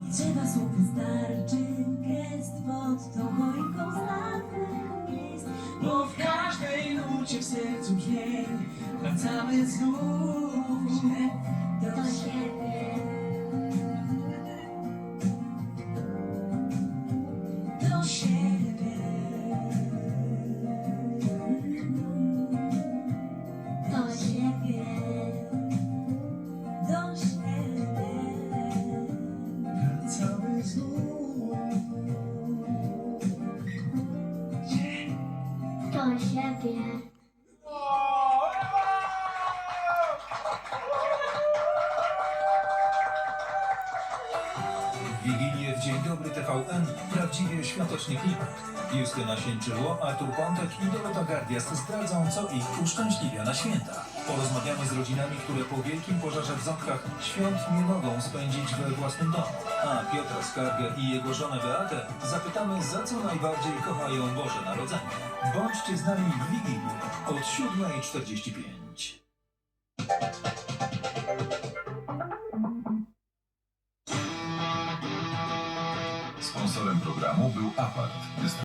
Trzeba słów wystarczy gest pod tą choinką znanych miejsc Bo w każdej nucie w sercu brzmień Wracamy znów Znów Do siebie. Wigilię w Dzień Dobry TVN prawdziwie świątecznie klimat. Justyna Sięczyło, Artur Pontek i Dorota Gardias zdradzą, co ich uszczęśliwia na święta. Porozmawiamy z rodzinami, które po wielkim pożarze w Ząbkach świąt nie mogą spędzić we własnym domu. A Piotra Skargę i jego żonę Beatę zapytamy, za co najbardziej kochają Boże Narodzenie. Bądźcie z nami w Wigilię od 7.45. Sponsorem programu był Apart,